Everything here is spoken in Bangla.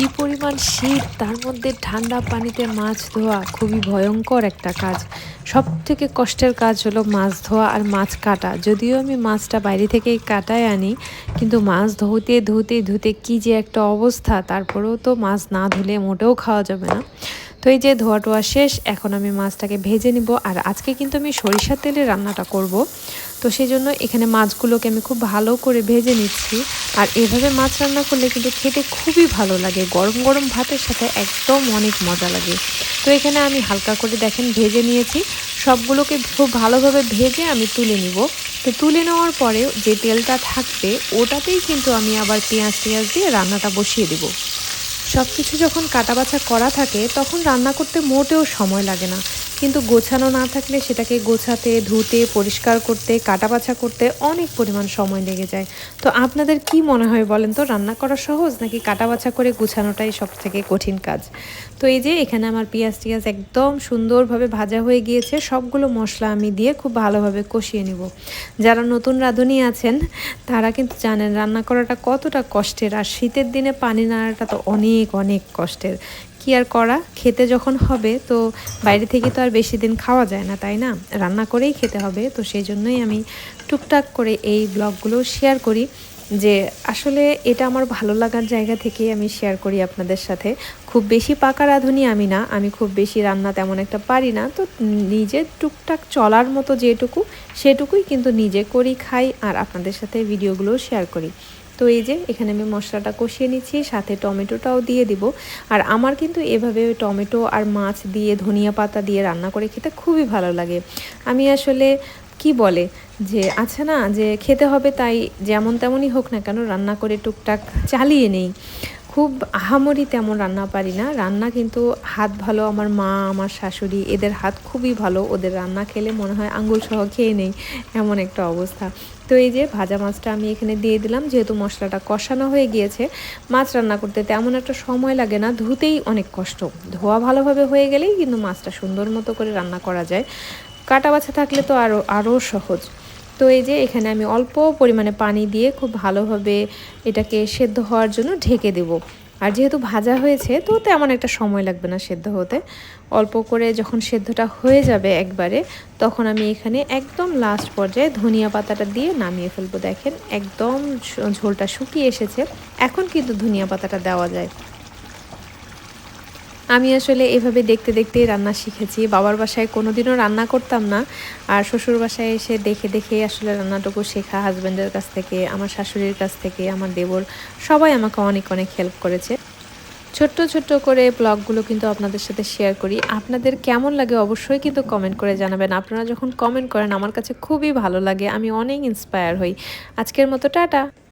কি পরিমাণ শীত, তার মধ্যে ঠান্ডা পানিতে মাছ ধোয়া খুবই ভয়ঙ্কর একটা কাজ। সব থেকে কষ্টের কাজ হলো মাছ ধোয়া আর মাছ কাটা। যদিও আমি মাছটা বাইরে থেকেই কাটায় আনি, কিন্তু মাছ ধুতে ধুতে ধুতে কি যে একটা অবস্থা, তারপরেও তো মাছ না ধুলে মোটেও খাওয়া যাবে না। তো এই যে ধোয়া টোয়া শেষ, এখন আমি মাছটাকে ভেজে নিব। আর আজকে কিন্তু আমি সরিষার তেলে রান্নাটা করব। তো সেই জন্য এখানে মাছগুলোকে আমি খুব ভালো করে ভেজে নিচ্ছি। আর এভাবে মাছ রান্না করলে কিন্তু খেতে খুবই ভালো লাগে। গরম গরম ভাতের সাথে একদম অনেক মজা লাগে। তো এখানে আমি হালকা করে দেখেন ভেজে নিয়েছি। সবগুলোকে খুব ভালোভাবে ভেজে আমি তুলে নিব। তো তুলে নেওয়ার পরে যে তেলটা থাকবে, ওটাতেই কিন্তু আমি আবার পেঁয়াজ টেঁয়াজ দিয়ে রান্নাটা বসিয়ে দেবো। সব কিছু যখন কাটাবাছা করা থাকে, তখন রান্না করতে মোটেও সময় লাগে না। কিন্তু গোছানো না থাকলে সেটাকে গোছাতে, ধুতে, পরিষ্কার করতে, কাটাবাছা করতে অনেক পরিমাণ সময় লেগে যায়। তো আপনাদের কি মনে হয় বলেন তো, রান্না করা সহজ নাকি কাটাবাছা করে গোছানোটাই সব থেকে কঠিন কাজ? তো এই যে এখানে আমার পেঁয়াজ টিয়াজ একদম সুন্দরভাবে ভাজা হয়ে গিয়েছে, সবগুলো মশলা আমি দিয়ে খুব ভালোভাবে কষিয়ে নিব। যারা নতুন রাঁধুনি আছেন, তারা কিন্তু জানেন রান্না করাটা কতটা কষ্টের, আর শীতের দিনে পানি নাড়াটা তো অনেক অনেক কষ্টের। কি আর করা? খেতে যখন হবে তো বাইরে থেকে তো আর বেশি দিন খাওয়া যায় না, তাই না? রান্না করেই খেতে হবে, তো সেই জন্যই আমি টুকটাক করে এই ব্লগগুলো শেয়ার করি। যে আসলে এটা আমার ভালো লাগার জায়গা থেকে আমি শেয়ার করি আপনাদের সাথে। খুব বেশি পাকা রাঁধুনি আমি না, আমি খুব বেশি রান্না তেমন একটা পারি না। তো নিজের টুকটাক চলার মতো যেটুকু, সেটুকুই কিন্তু নিজে করি, খাই, আর আপনাদের সাথে ভিডিওগুলো শেয়ার করি। তো এই যে, এখানে আমি মশলাটা কষিয়ে নিচ্ছি, সাথে টমেটোটাও দিয়ে দিব। আর আমার কিন্তু এভাবে টমেটো আর মাছ দিয়ে, ধনিয়া পাতা দিয়ে রান্না করে খেতে খুবই ভালো লাগে। আমি আসলে কি বলে, যে আছে না, যে খেতে হবে তাই যেমন তেমনই হোক না কেন রান্না করে টুকটাক চালিয়ে নেই। খুব আহামরি তেমন রান্না পারি না। রান্না কিন্তু হাত ভালো, আমার মা, আমার শাশুড়ি, এদের হাত খুবই ভালো। ওদের রান্না খেলে মনে হয় আঙ্গুল সহ খেয়ে নেই, এমন একটা অবস্থা। তো এই যে ভাজা মাছটা আমি এখানে দিয়ে দিলাম, যেহেতু মশলাটা কষানো হয়ে গিয়েছে, মাছ রান্না করতে তেমন একটা সময় লাগে না, ধুতেই অনেক কষ্ট। ধোয়া ভালোভাবে হয়ে গেলেই কিন্তু মাছটা সুন্দর মতো করে রান্না করা যায়। কাটা বাছা থাকলে তো আরও আরও সহজ। তো এই যে এখানে আমি অল্প পরিমাণে পানি দিয়ে খুব ভালোভাবে এটাকে সেদ্ধ হওয়ার জন্য ঢেকে দেব। আর যেহেতু ভাজা হয়েছে, তো তেমন একটা সময় লাগবে না সেদ্ধ হতে। অল্প করে যখন সেদ্ধটা হয়ে যাবে একবারে, তখন আমি এখানে একদম লাস্ট পর্যায়ে ধনিয়া পাতাটা দিয়ে নামিয়ে ফেলব। দেখেন, একদম ঝোলটা শুকিয়ে এসেছে। এখন কিন্তু ধনিয়া পাতাটা দেওয়া যায়। আমি আসলে এভাবে দেখতে দেখতেই রান্না শিখেছি। বাবার বাসায় কোনোদিনও রান্না করতাম না। আর শ্বশুর বাসায় এসে দেখে দেখে আসলে রান্নাটুকু শেখা হাজব্যান্ডের কাছ থেকে, আমার শাশুড়ির কাছ থেকে, আমার দেবর সবাই আমাকে অনেক অনেক হেল্প করেছে। ছোট্ট ছোট্ট করে ব্লগগুলো কিন্তু আপনাদের সাথে শেয়ার করি। আপনাদের কেমন লাগে অবশ্যই কিন্তু কমেন্ট করে জানাবেন। আপনারা যখন কমেন্ট করেন, আমার কাছে খুবই ভালো লাগে। আমি অনেক ইন্সপায়ার হই। আজকের মতো, টাটা!